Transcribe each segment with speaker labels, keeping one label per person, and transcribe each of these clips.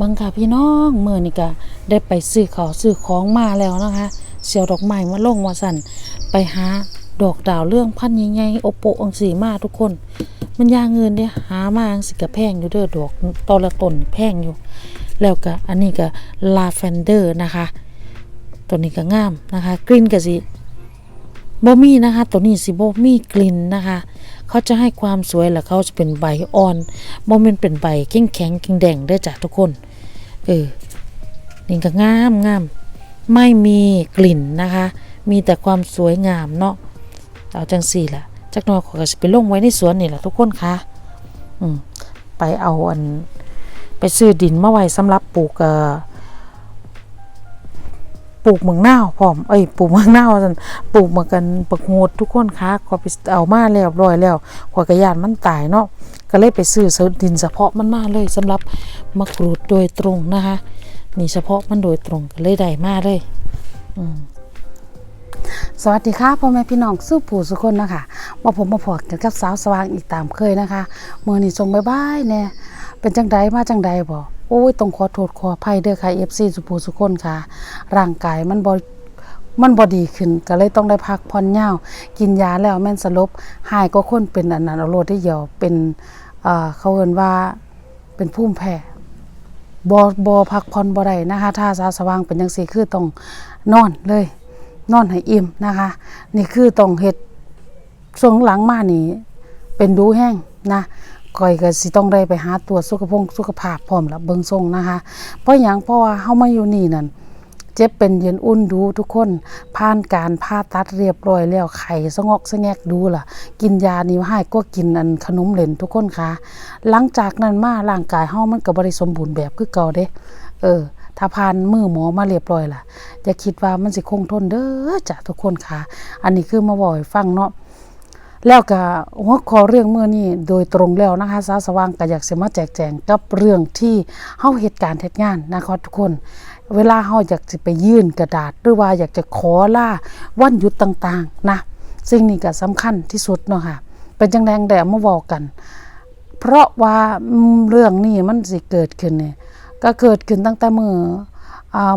Speaker 1: บังค่ะพี่น้องเมื่อนี่ก็ได้ไปซื้อของซื้อของมาแล้วนะคะเสียวดอกไม้มาลงว่าสั่นไปหาดอกดาวเรื่องพันใหญ่ๆโอโปองสีมาทุกคน มันยางเงินเนี่ยหามาอังสิกะแพงอยู่เด้อดอกตอละต้นแพงอยู่ แล้วก็อันนี้ก็ลาเฟนเดอร์นะคะ ตัวนี้ก็งามนะคะ กลิ่นก็สิบ่มีนะคะ ตัวนี้สิบ่มีกลิ่นนะคะ เขาจะให้ความสวยแล้วเขาจะเป็นใบอ่อนบ่แม่นเป็นใบแข็งแข็งๆแดงได้จ้ะทุกคน เออ นี่ก็งามงามไม่มีกลิ่นนะคะ มีแต่ความสวยงามเนาะเอาจังสี่ล่ะจักนอยขอยก็สิไปลงไว้ในสวนนี่แหละทุกคนคะอืมไปเอาอัน ไปซื้อดินมาไว้สำหรับปลูกเอ่อ ปลูกเมืองนาวพร้อมเอ้ยปลูกเมืองนาวกันปลูกเหมือนกันปักโหดทุกคนคะขอไปเอามาแล้วเรียบร้อยแล้วขอยก็ย่านมันตายเนาะก็เลยไปซื้อดินเฉพาะมันมาเลยสำหรับมะกรูดโดยตรงนะคะนี่เฉพาะมันโดยตรงก็เลยได้มาเลย
Speaker 2: สวัสดีค่ะพ่อแม่พี่น้องสู้ผู้สุคนนะคะมาผมมาพอกันกับสาวสว่างอีกตามเคยนะคะเมื่อนี้ส่งบายบายแน่เป็นจังใดมาจังใดบ่ โอ้ยต้องขอโทษขออภัยเด้อค่ะ FC สุผู้สุคนค่ะ ร่างกายมันบ่มันบ่ดีขึ้นก็เลยต้องได้พักผ่อนยาวกินยาแล้วแม่นสลบหายก็คนเป็นอันนั้นเอาโลดได้เหี่ยวเป็นเอ่อเขาเอินว่าเป็นภูมิแพ้บอบอพักผ่อนบ่ได้นะคะ ถ้าสาสว่างเป็นจังซี่คือต้องนอนเลย นอนให้อิ่มนะคะ นี่คือต้องเฮ็ดช่วงหลังมานี่เป็นดูแห้งนะ ก่อยก็สิต้องได้ไปหาตัวสุขภงสุขภาพพร้อมละเบิ่งทรงนะคะ เพราะหยังเพราะว่าเฮามาอยู่นี่นั่นเจ็บเป็นเย็นอุ่นดูทุกคนผ่านการผ่าตัดเรียบร้อยแล้วไข้สงอกสงแงกดูล่ะ กินยานี่ให้ก็กินอันขนมเหลนทุกคนค่ะ หลังจากนั้นมาร่างกายเฮามันก็บ่ได้สมบูรณ์แบบคือเก่าเด้เออถ้าผ่านมือหมอมาเรียบร้อยล่ะอย่าคิดว่ามันสิคงทนเด้อจ้ะทุกคนค่ะ อันนี้คือมาบ่อกให้ฟังเนาะ แล้วก็หัวข้อเรื่องเมื่อนี้โดยตรงแล้วนะคะสาสว่างก็อยากสิมาแจกแจงกับเรื่องที่เฮาเหตุการณ์เหตุงานนะคะทุกคน เวลาเฮาอยากจะไปยื่นกระดาษ หรือว่าอยากจะขอล่าวันหยุดต่างๆนะสิ่งนี้ก็สำคัญที่สุดเนาะค่ะเป็นจังแดงแดมาบอกกัน เพราะว่าเรื่องนี้มันสิเกิดขึ้นเนี่ยก็เกิดขึ้นตั้งแต่เมื่อ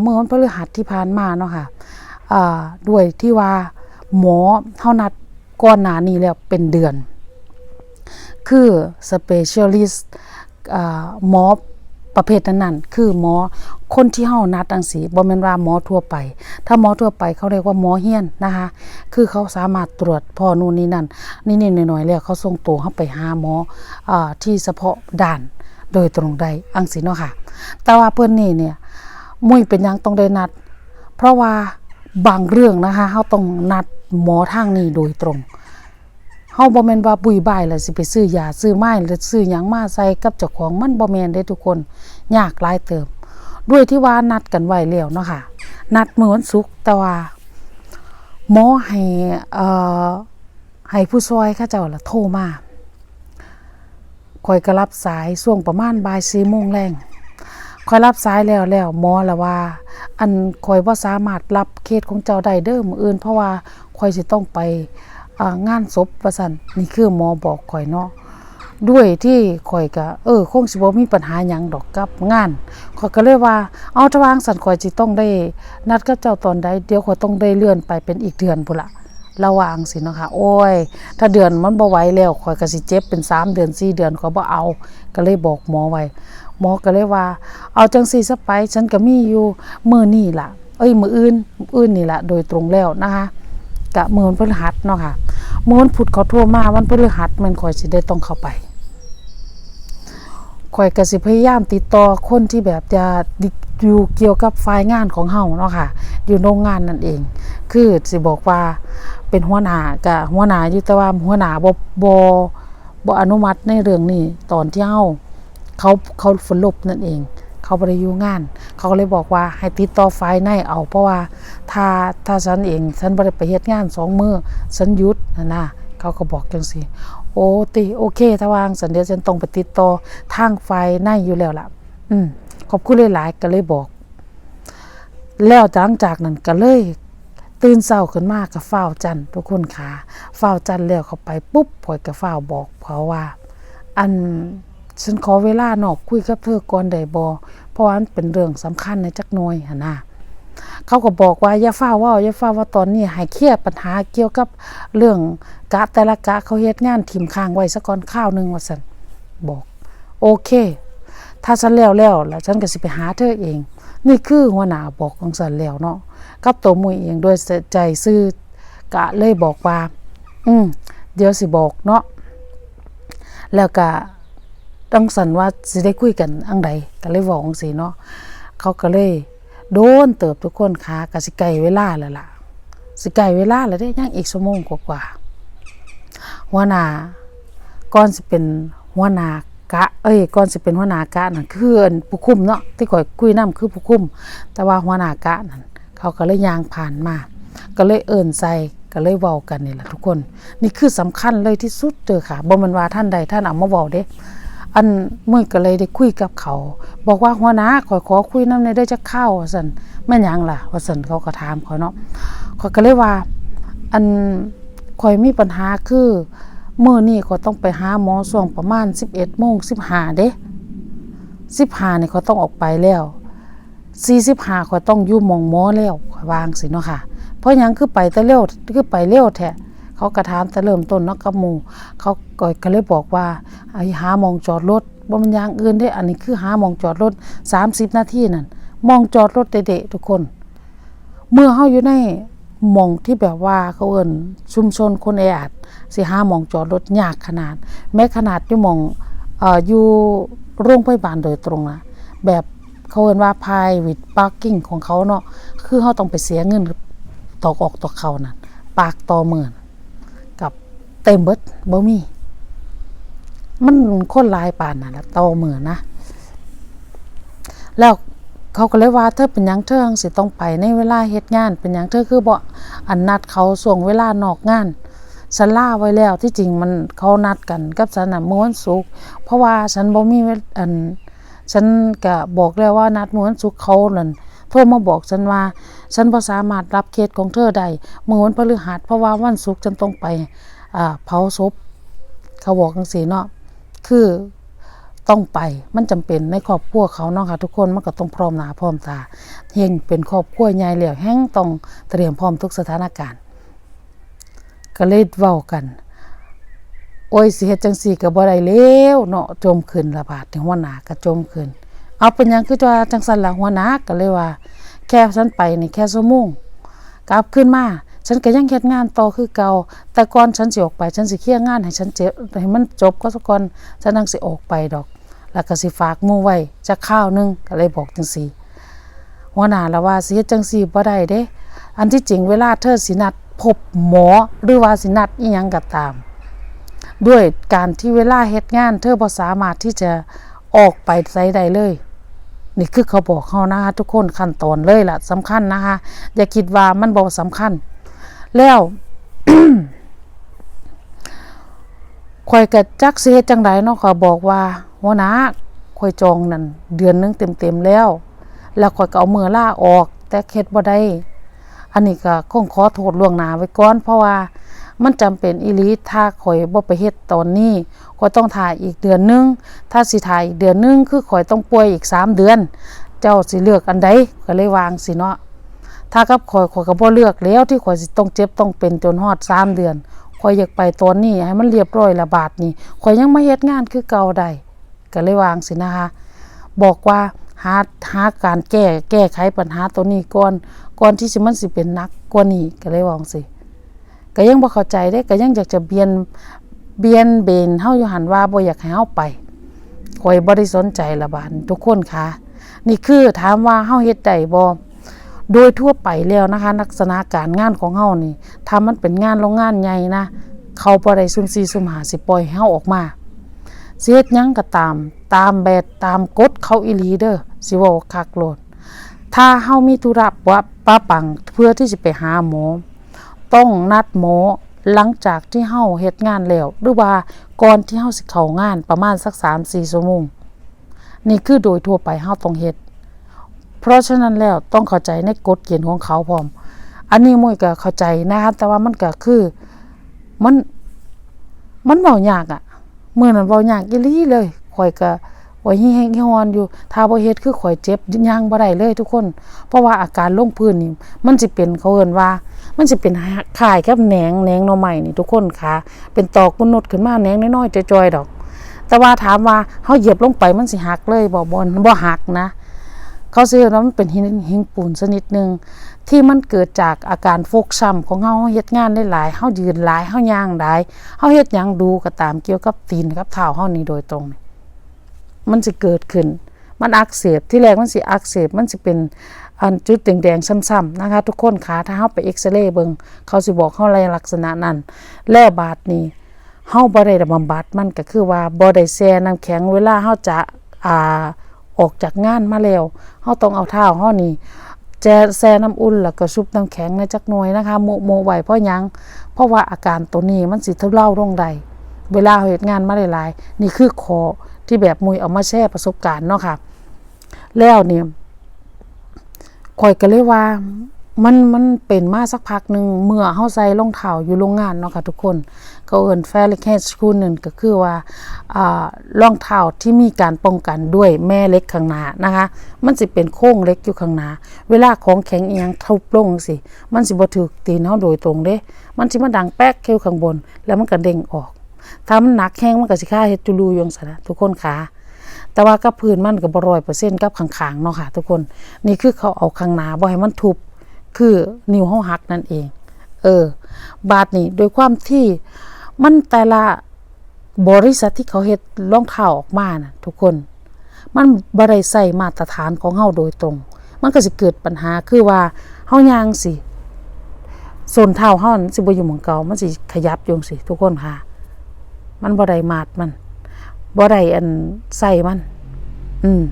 Speaker 2: เมื่อวันพฤหัสที่ผ่านมาเนาะค่ะอ่าด้วยที่ว่าหมอเท่านัด ก่อนหน้านี้แล้วเป็นเดือน คือ specialist หมอประเภทนั้นๆคือหมอคนที่เฮานัดจังสีบ่แม่นว่าหมอทั่วไป ถ้าหมอทั่วไปเขาเรียกว่าหมอเฮียนนะคะ คือเขาสามารถตรวจพอนู่นนี่นั่นนิดๆหน่อยๆแล้วเขาส่งตัวเขาไปหาหมออที่เฉพาะด่านโดยตรงใดอังสิเนาะค่ะ แต่ว่าเพิ่อนนี่เนี่ยมุ้ยเป็นยังต้องได้นัด เพราะว่าบางเรื่องนะคะเฮาต้องนัด หมอทางนี้โดยตรงเฮาบ่แม่นว่าบุยบายแล้วสิไปซื้อยาซื้อไม้หรือซื้อหยังมาใส่กับเจ้าของมันบ่แม่นเด้ทุกคนยากหลายเติม ด้วยที่ว่านัดกันไว้แล้วเนาะค่ะ นัดมื้อวันศุกร์แต่ว่าหมอให้เอ่อให้ผู้ซอยข้าเจ้าละโทรมาคอยก็รับสายช่วงประมาณบ่ายสี่โมงแรง คอยรับสายแล้วแล้วหมอละว่า อันคอยว่าสามารถรับเคสของเจ้าได้เด้อมืออื่น เพราะว่าคอยสิต้องไปงานศพว่าซั่นนี่คือหมอบอกคอยเนาะด้วยที่ข่อยก็เออคงสิบ่มีปัญหาหยังดอกกับงานข่อยก็เลยว่า เอาถ้าวางสันข่อยสิต้องได้ นัดกับเจ้าตอนใดเดี๋ยวข่อยต้องได้เลื่อนไปเป็นอีกเดือนพุ่นละระวางสิเนาะค่ะโอ้ย ถ้าเดือนมันบ่ไหวแล้วข่อยก็สิเจ็บเป็น 3 เดือน 4 เดือนข่อยบ่เอา ก็เลยบอกหมอไว้ หมอก็เลยว่า เอาจังซีซะไปฉันก็มีอยู่มือนี้ล่ะ เอ้ยมืออื่นอื่นนี่ล่ะ โดยตรงแล้วนะคะกะมื้อวันพฤหัสเนาะค่ะมือวันพุธเขาโทรมาวันพฤหัสม่นข่อยสิได้ต้องเข้าไปข่อยก็สิพยายามติดต่อคนที่แบบจะอยู่เกี่ยวกับฝ่ายงานของเฮาเนาะค่ะ อยู่โรงงานนั่นเอง คือสิบอกว่าเป็นหัวหน้ากับหัวหน้าอยู่แต่ว่าหัวหน้าบ่บ่บ่อนุมัติในเรื่องนี้ตอนที่เฮา เขาเขาฝนลบนั่นเอง เขาบ่ได้อยู่งาน เขาก็เลยบอกว่าให้ติดต่อฝ่ายในเอาเพราะว่าถ้าถ้าฉันเองฉันบ่ได้ไปเฮ็ดงานสองมือฉันหยุดนะนะเขาก็บอกจังซี่โอ้ติโอเคถ้าวางสันเดียวฉันต้องไปติดต่อทางไฟในอยู่แล้วล่ะ อืมขอบคุณหลายๆก็เลยบอก แล้วหลังจากนั้นก็เลยตื่นเช้าขึ้นมากกับฝ้าจันทุกคนขาฝ้าจันทร์แล้วเขาไปปุ๊บพอยกับฝ้าบอกเขาะว่า อัน ฉันขอเวลานอกคุยกับเธอก่อนได้บ่เพราะว่ามันเป็นเรื่องสำคัญในจักหน่อยหั่นน่ะเขาก็บอกว่าอย่าฟ้าวเว้าอย่าฟ้าวว่าตอนนี้ให้เคลียร์ปัญหาเกี่ยวกับเรื่องกะแต่ละกะเขาเฮ็ดงานทิมค้างไว้ซะก่อนข้าวหนึงว่าซั่นบอก โอเค ถ้าฉันแล้วแล้วแล้วฉันก็สิไปหาเธอเอง นี่คือหัวหน้าบอกของฉันแล้วเนาะกับตัวมุยเองด้วยใจซื่อกะเลยบอกว่า อืมเดี๋ยวสิบอกเนาะแล้วก็ ต้องสันว่าสิได้คุยกันอังใดก็เลยบอกจังซี่เนาะเขาก็เลย โดนเติบทุกคนค่ะก็สิไกลเวลาแล้วล่ะ สิไกลเวลาแล้วเด้ยังอีกชั่วโมงกว่าๆหัวหน้าก่อนสิเป็นหัวหน้ากะ เอ้ยก่อนสิเป็นหัวหน้ากะนั่นคืออันผู้คุมเนาะที่ข่อยคุยนํคือผู้คุม แต่ว่าหัวหน้ากะนั่นเขาก็เลยยางผ่านมา ก็เลยเอิ่นใส่ก็เลยเว้ากันนี่แหละทุกคน นี่คือสำคัญเลยที่สุดเด้อค่ะบ่ม่นว่าท่านใดท่านเอามาเว้าเด้ อันมื้อก็เลยได้คุยกับเขา บอกว่าหัวหน้าขอขอคุยน้ำในเด้อจะเข้าสันแม่นยังล่ะว่าซั่นเขาก็ถามเขาเนาะเข้อยก็เลยว่า อันข่อยมีปัญหาคือมื้อนี้ก็ต้องไปหาหมอช่วงประมาณ11:15โมง15เด้15นี่เขาต้องออกไปแล้ว45ข่อยต้องอยู่มองหมอแล้ววางสิเนาะค่ะ เพราะยังคือไปแต่เร็วคือไปเร็วแท้ เขากระถามแต่เริ่มต้นเนาะกับหมู่เขาก็ก็เลยบอกว่าไอ้หามองจอดรถบ่มันอย่างอื่นเด้อันนี้คือหามองจอดรถ 30 นาทีนั่นมองจอดรถเด็ๆทุกคน เมื่อเฮาอยู่ในมองที่แบบว่าเขาเอิ้นชุมชนคนแออัดสิหามองจอดรถยากขนาด แม้ขนาดอยู่มองเอ่ออยู่โรงพยาบาลโดยตรงนะแบบเขาเอิ้นว่า private parking ของเขาเนาะคือเฮาต้องไปเสียเงินตอกออกตอกเข้านั่นปากต่อหมื่น เต็มเบิดบ่มี มันคนลายป่านนั่นแหละต่อหมื่นนะ แล้วเขาก็เลยว่าเธอเป็นยังเธอจั่งสิต้องไปในเวลาเฮ็ดงาน เป็นยังเธอคือบ่อันนัดเขาส่วงเวลานอกงานฉันล่าไว้แล้วที่จริงมันเขานัดกันกับฉันน่ะเมื่อวันศุกร์เพราะว่าฉันบ่มีอันฉันก็บอกแล้วว่านัดเมื่อวันศุกร์เขานั่นโทรมาบอกฉันว่า ฉันบ่สามารถรับเคสของเธอได้เมื่อวันพฤหัสเพราะว่าวันศุกร์ฉันต้องไป เผาศพเขาบอกจังซี่เนาะคือต้องไปมันจำเป็นในครอบครัวเขาเนาะค่ะทุกคนมันก็ต้องพร้อมหนาพร้อมตาเฮงเป็นครอบครัวใหญ่แล้วแฮงต้องเตรียมพร้อมทุกสถานการณ์ก็เลยเว้ากัน โอ้ยสิเฮ็ดจังซี่ก็บ่ได้แล้วเนาะจมขึ้นละบาดถึงหัวหน้าก็จมขึ้น เอาเป็นหยังคือว่าจังซั่นล่ะหัวหน้าก็เลยว่า แค่ฉันไปนี่แค่ชั่วโมงกลับขึ้นมา ฉันก็ยังเฮ็ดงานต่อคือเก่าแต่ก่อนฉันสิออกไป ฉันสิเคลียร์งานให้ฉันเจ็บให้มันจบก็สักก่อนฉันนังสิออกไปดอก แล้วก็สิฝากมู่ไว้จะข้าวหนึงก็เลยบอกจังซี่หัวหน้าละว่าสิเฮ็ดจังซี่บ่ได้เด้ อันที่จริงเวลาเธอสินัดพบหมอหรือว่าสินัดอีหยังก็ตาม ด้วยการที่เวลาเฮ็ดงาน เธอบ่สามารถที่จะออกไปไสใดเลยนี่คือเขาบอกเขานะคะทุกคนขั้นตอนเลยล่ะสำคัญนะคะอย่าคิดว่ามันบ่สำคัญ แล้วข่อยก็จักสิเฮ็ดจังไดเนาะเขาบอกว่าหัวหน้าข่อยจองนั่นเดือนนึงเต็มๆแล้ว แล้วข่อยก็เอามือล่าออก แต่เฮ็ดบ่ได้อันนี้ก็คงขอโทษล่วงหน้าไว้ก่อน เพราะว่ามันจำเป็นอีลีถ้าข่อยบ่ไปเฮ็ดตอนนี้ข่อยต้องถ่ายอีกเดือนนึง ถ้าสิถ่ายอีกเดือนนึงคือข่อยต้องป่วยอีกสามเดือน เจ้าสิเลือกอันใดก็เลยวางสิเนาะ ถ้ากับข่อยข่อยก็บ่เลือกแล้วที่ข่อยสิต้องเจ็บต้องเป็นจนฮอด3เดือนข่อยอยากไปตอนนี้ให้มันเรียบร้อยละบาดนี้ข่อยยังมาเฮ็ดงานคือเก่าได้ก็เลยวางสินะคะบอกว่าหาหาการแก้แก้ไขปัญหาตัวนี้ก่อนก่อนที่สิมันสิเป็นนักกว่านี้ก็เลยวางสิก็ยังบ่เข้าใจเด้ก็ยังอยากจะเบียนเบียนเบนเฮาอยู่หันว่าบ่อยากให้เฮาไปข่อยบ่ได้สนใจละบาดทุกคนค่ะ นี่คือถามว่าเฮาเฮ็ดได้บ่ โดยทั่วไปแล้วนะคะลักษณะการงานของเฮานี่ถ้ามันเป็นงานโรงงานใหญ่นะ เขาบ่ได้ซุ่มซี่ซุ่มหาสิปล่อยเฮาออกมาสิเฮ็ดยังก็ตาม ตามแบบตามกฎเขาอีหลีเด้อสิว้าคักโลดถ้าเฮามีธุระว่าป้าปังเพื่อที่จะไปหาหมอ ต้องนัดหมอหลังจากที่เฮาเฮ็ดงานแล้ว หรือว่าก่อนที่เฮาสิเข้างานประมาณสัก3-4ชั่วโมงนี่คือโดยทั่วไปเฮาต้องเฮ็ด เพราะฉะนั้นแล้วต้องเข้าใจในกฎเกณฑ์ของเขาพร้อม อันนี้มุ้ยก็เข้าใจนะคะแต่ว่ามันก็คือมันมันเว้ายากอะมื้อนั้นเว้ายากอีลี่เลยข่อยก็ว่าฮีแฮงฮีฮอนอยู่ถ้าบ่เฮ็ดคือข่อยเจ็บย่างบ่ได้เลยทุกคน เพราะว่าอาการลงพื้นนี่มันสิเป็นเขาเอิ้นว่า มันสิเป็นคล้ายกับแหนงแหนงหน่อไม้นี่ทุกคนค่ะ เป็นตอกมนุษย์ขึ้นมาแหนงน้อยๆจอยๆดอก แต่ว่าถามว่าเฮาเหยียบลงไปมันสิหักเลยบ่บ่บ่หักนะ เขาซื้อแล้วมันเป็นหินหินปูนชนิดหนึ่งที่มันเกิดจากอาการฟกช้ำของเฮาเฮ็ดงานได้หลายเฮายืนหลายเฮาย่างหลายเฮาเฮ็ดหยังดูก็ตามเกี่ยวกับตีนกับเท้าเฮานี่โดยตรง มันสิเกิดขึ้น มันอักเสบที่แรกมันสิอักเสบมันสิเป็นอันจุดแดงๆซ้ำๆนะคะ ทุกคนคะถ้าเฮาไปเอ็กซเรย์เบิงเขาสิบอกเฮาในลักษณะนั้น แล้วบาดนี้เฮาบ่ได้บำบัดมันก็คือว่าบ่ได้แช่น้ำแข็งเวลาเฮาจะอ่า ออกจากงานมาแล้วเฮาต้องเอาเท้าเฮานี่แจแซ่น้ำอุ่นแล้วก็ชุบน้ำแข็งในจักหน่อยนะคะโมโมไหวเพราะหยัง เพราะว่าอาการตัวนี้มันสิทุเล่าลงใดเวลาเฮ็ดงานมาหลายๆ นี่คือขอที่แบบมุยเอามาแชร์ประสบการณ์เนาะค่ะ แล้วเนี่ยข่อยก็เลยว่ามันมันเป็นมาสักพักหนึ่งเมื่อเฮาใส่รองเท้าอยู่โรงงานเนาะค่ะทุกคน ก็เอินแฟลิกเฮสคูนึงก็คือว่าอ่ารองเท้าที่มีการป้องกันด้วยแม่เล็กข้างหน้านะคะ มันสิเป็นโค้งเล็กอยู่ข้างหน้าเวลาของแข็งอียังทุบลงสิ มันสิบ่ถูกตีนเฮาโดยตรงเด้ มันสิมาดังแป๊กเคี้ยวข้างบน แล้วมันก็เด้งออกถ้ามันหนักแห้งมันก็สิค่าเฮ็ดจุลูยังซั่นะทุกคนค่ะแต่ว่ากับพื้นมันก็บ่ร้อยเปอร์เซ็นต์กับข้างๆเนาะค่ะ ทุกคนนี่คือเขาเอาข้างหน้าบ่ให้มันทุบคือนิ้วเฮาหักนั่นเอง เออบาดนี่โดยความที่ มันแต่ละบริษัทที่เขาเฮ็ดรองเท้าออกมาน่ะทุกคน มันบ่ได้ใส่มาตรฐานของเฮาโดยตรง มันก็สิเกิดปัญหาคือว่าเฮายางสิส้นเท้าเฮาสิบ่อยู่หมองเก่ามันสิขยับอยู่จั่งสิทุกคนค่ะ มันบ่ได้มาดมันบ่ได้อันใส่มัน อืม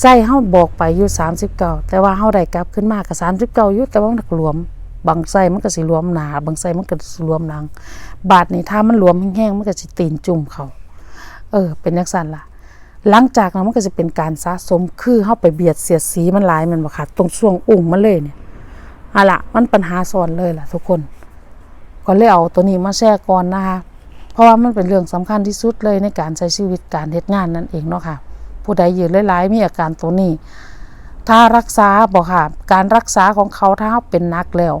Speaker 2: ใส่เฮาบอกไปอยู่39แต่ว่าเฮาได้กลับขึ้นมาก็39อยู่แต่ว่ามันก็รวม บางไส้มันก็สิรวมหนา บางไส้มันก็สิรวมหลัง บาดนี่ถ้ามันรวมแห้งๆมันก็สิตีนจุ่มเขาเออ เป็นจังซั่นล่ะ หลังจากนั้นมันก็จะเป็นการสะสมคือเฮาไปเบียดเสียดสีมันหลายมันบ่ค่ะตรงช่วงอุ้งมันเลยเนี่ยอะล่ะมันปัญหาซ้อนเลยล่ะ ทุกคนก็เลยเอาตัวนี้มาแชร์ก่อนนะคะเพราะว่ามันเป็นเรื่องสำคัญที่สุดเลยในการใช้ชีวิตการเฮ็ดงานนั่นเองเนาะค่ะ ผู้ใดยืนหลายๆมีอาการตัวนี้ ถ้ารักษาบอกค่ะ การรักษาของเขาถ้าเขาเป็นนักแล้ว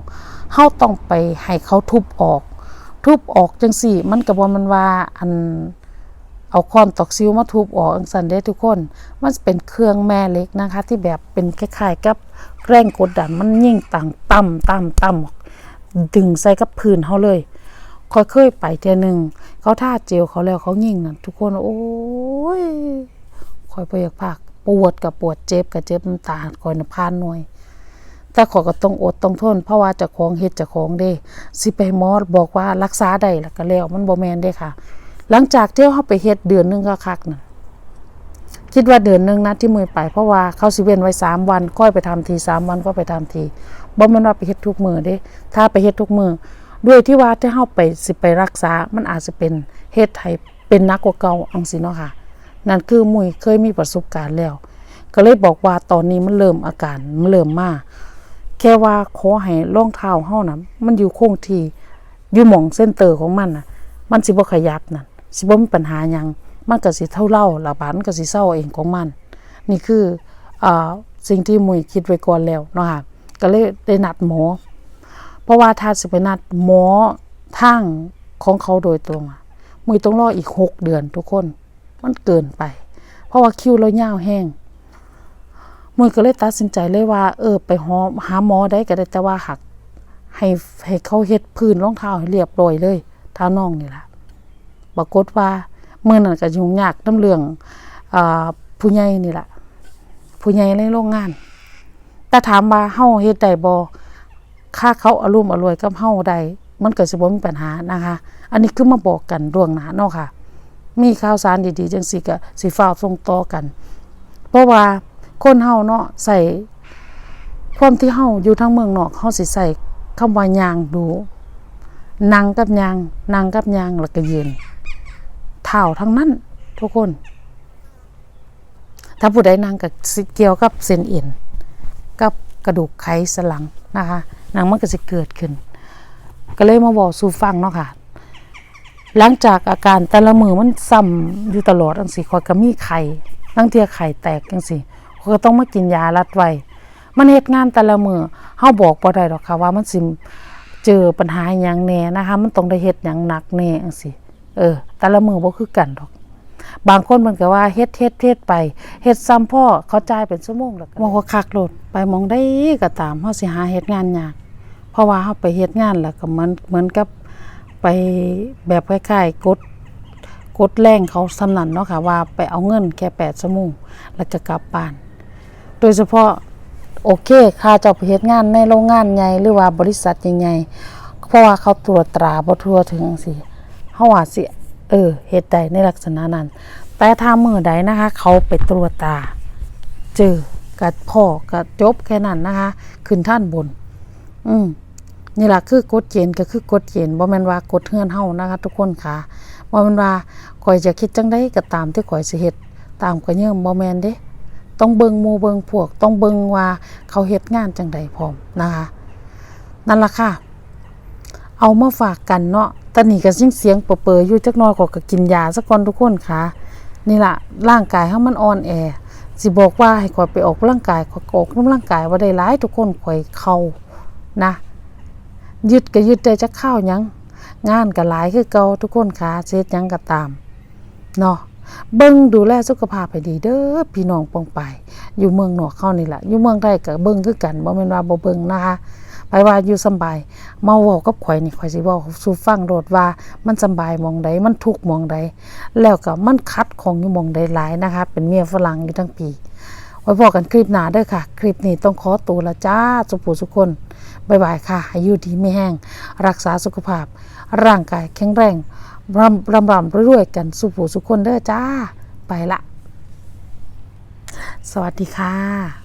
Speaker 2: เฮาต้องไปให้เขาทุบออก ทุบออกจังสี่มันก็บ่มันว่าอันเอาค้อนตอกซิวมาทุบออกอังสันเด้ทุกคน มันเป็นเครื่องแม่เล็กนะคะ ที่แบบเป็นคล้ายๆกับแรงกดดันมันยิ่งต่างต่ำต่ำต่ำดึงใส่กับพื้นเขาเลยค่อยเคยไปเทียหนึ่งเขาท่าเจลเขาแล้วเขายิงนั่นทุกคนโอ้ยคอยไปอยากพัก ปวดกับปวดเจ็บกับเจ็บน้ำตาคอยน้ำพานหน่วย แต่ขอก็ต้องอดต้องทนเพราะว่าจะของเฮ็ดจะของเด้ สิไปหมอบอกว่ารักษาได้แล้วก็แล้วมันบ่แมนเด้ค่ะ หลังจากที่เฮาไปเฮ็ดเดือนนึงก็คักนั่นคิดว่าเดือนนึงนะที่มือไปเพราะว่าเขาสิเว้นไว้สามวันค่อยไปทำทีสามวันก็ไปทำทีบ่แม่นว่าไปเฮ็ดทุกมือเด้ถ้าไปเฮ็ดทุกมือด้วยที่ว่าที่เฮาไปสิไปรักษา มันอาจจะเป็นเฮ็ดให้เป็นนักกว่าเก่าอังสิเนาะค่ะ นั่นคือมุยเคยมีประสบการณ์แล้ว ก็เลยบอกว่าตอนนี้มันเริ่มอาการมันเริ่มมาแค่ว่าขอให้รองเท้าเฮานะมันอยู่คงที่อยู่หม่องเส้นเตอร์ของมันน่ะมันสิบ่ขยับนั่นสิบ่มีปัญหาหยังมันก็สิเท่าเล่าหละบาดมันก็สิเศร้าเองของมัน นี่คืออ่าสิ่งที่มุยคิดไว้ก่อนแล้วเนาะค่ะก็เลยได้นัดหมอ เพราะว่าถ้าสิไปนัดหมอทางของเขาโดยตรงอะมุยต้องรออีกหกเดือนทุกคน มันเกินไป เพราะว่าคิวเรายาวแห้งมือก็เลยตัดสินใจเลยว่า เออ ไปหอหาหมอได้ก็ได้แต่ว่าหัก ให้ให้เขาเฮ็ดพื้นรองเท้าให้เรียบร้อยเลยเท้าน้องนี่ล่ะปรากฏว่ามื้อนั้นก็ยุ่งยากน้ำเรื่องอผู้ใหญ่นี่ล่ะผู้ใหญ่ในโรงงาน แต่ถามว่าเฮาเฮ็ดได้บ่ค่าเขาอารมณ์อร่วยกับเฮาได้มันก็สิบ่มีปัญหานะคะ อันนี้คือมาบอกกันล่วงหน้าเนาะค่ะ มีข่าวสารดีๆจังซี่ก็สิฟ้าวส่งต่อกัน เพราะว่าคนเฮาเนาะใส่ความที่เฮาอยู่ทั้งเมืองนอกเฮาสิใส่คำว่ายางดูนั่งกับยางนั่งกับยางแล้วก็ยืนเท้าทั้งนั้น ทุกคน ถ้าผู้ใดนั่งกับเกี่ยวกับเส้นเอ็นกับกระดูกไขสันหลังนะคะนางมันก็สิเกิดขึ้น ก็เลยมาบอกสู่ฟังเนาะค่ะ หลังจากอาการแต่ละมือมันซ้ำอยู่ตลอดจังซี่ข่อยก็มีไข้บางเที่ยไข้แตกจังซี่ข่อยก็ต้องมากินยารัดไว้มันเฮ็ดงานแต่ละมือเฮาบอกบ่ได้ดอกค่ะว่ามันสิเจอปัญหาหยังแหน่นะคะ มันต้องได้เฮ็ดหยังหนักแน่จังซี่เออ แต่ละมือบ่คือกันดอก บางคนมันก็ว่าเฮ็ดเฮ็ดเฮ็ดไปเฮ็ดซ้ำพ่อเขาจ่ายเป็นชั่วโมงแล้วก็บ่ว่าคักโลดไปมองได้ก็ตามเฮาสิหาเฮ็ดงานยากเพราะว่าเฮาไปเฮ็ดงานแล้วก็เหมือนเหมือนกับ ไปแบบคล้ายๆกดกดแรงเขาสำนันเนาะค่ะว่าไปเอาเงินแค่8ชั่วโมงแล้วก็กลับบ้าน โดยเฉพาะโอเคค่าเจ้าไปเฮ็ดงานในโรงงานใหญ่หรือว่าบริษัทใหญ่ๆเพราะว่าเขาตรวจตราบ่ทั่วถึงสิเฮาว่าสิเออเฮ็ดได้ในลักษณะนั้น แต่ถ้ามือใดนะคะ เขาไปตรวจตราเจอกับพ่อกับจบแค่นั้นนะคะ ขึ้นท่านบน อืม นี่ล่ะคือกฎเกณฑ์ก็คือกฎเกณฑ์บ่แม่นว่ากฎเฮือนเฮานะคะทุกคนค่ะบ่แม่นว่าข่อยจะคิดจังไดก็ตามที่ข่อยสิเฮ็ดตามก็เยิมบ่แม่นเด้ต้องเบิงหมู่เบิงพวก ต้องเบิงว่าเขาเฮ็ดงานจังใดพร้อมนะคะนั่นล่ะค่ะ เอามาฝากกันเนาะตอนนี้ก็สิงเสียงเปรอๆอยู่จักหน่อยก็ก็กินยาซะก่อนทุกคนค่ะ นี่ล่ะร่างกายเฮามันอ่อนแอสิบอกว่าให้ข่อยไปออกกำลังกายข่อยก็ออกกำลังกายบ่ได้หลายทุกคนข่อยเข้านะ ยึดก็ยึดได้จักข้ายังงานก็หลายคือเก่าทุกคนค่ะเฮ็ดยังก็ตามเนาะเบิ่งดูแลสุขภาพให้ดีเด้อพี่น้องปองไป อยู่เมืองนอกเข้านี่แหละอยู่เมืองไทยก็เบิ่งคือกันบ่แม่นว่าบ่เบิ่งนะคะไปว่าอยู่สบายมาเว้ากับข่อยนี่ข่อยสิเว้าสู่ฟังโดดว่ามันสบายมองใดมันทุกมองใดแล้วก็มันคัดของอยู่มองใดหลายนะคะ เป็นเมียฝรั่งอยู่ทั้งปีไว้พอกันคลิปหน้าเด้อค่ะ คลิปนี้ต้องขอตัวละจ้าสุผู้สุคน บ๊ายบายค่ะอายุดีไม่แห้ง รักษาสุขภาพ ร่างกายแข็งแรงร่ำร่ำรำรวยกันสุผู้สุขคนเด้อจ้า ไปละ สวัสดีค่ะ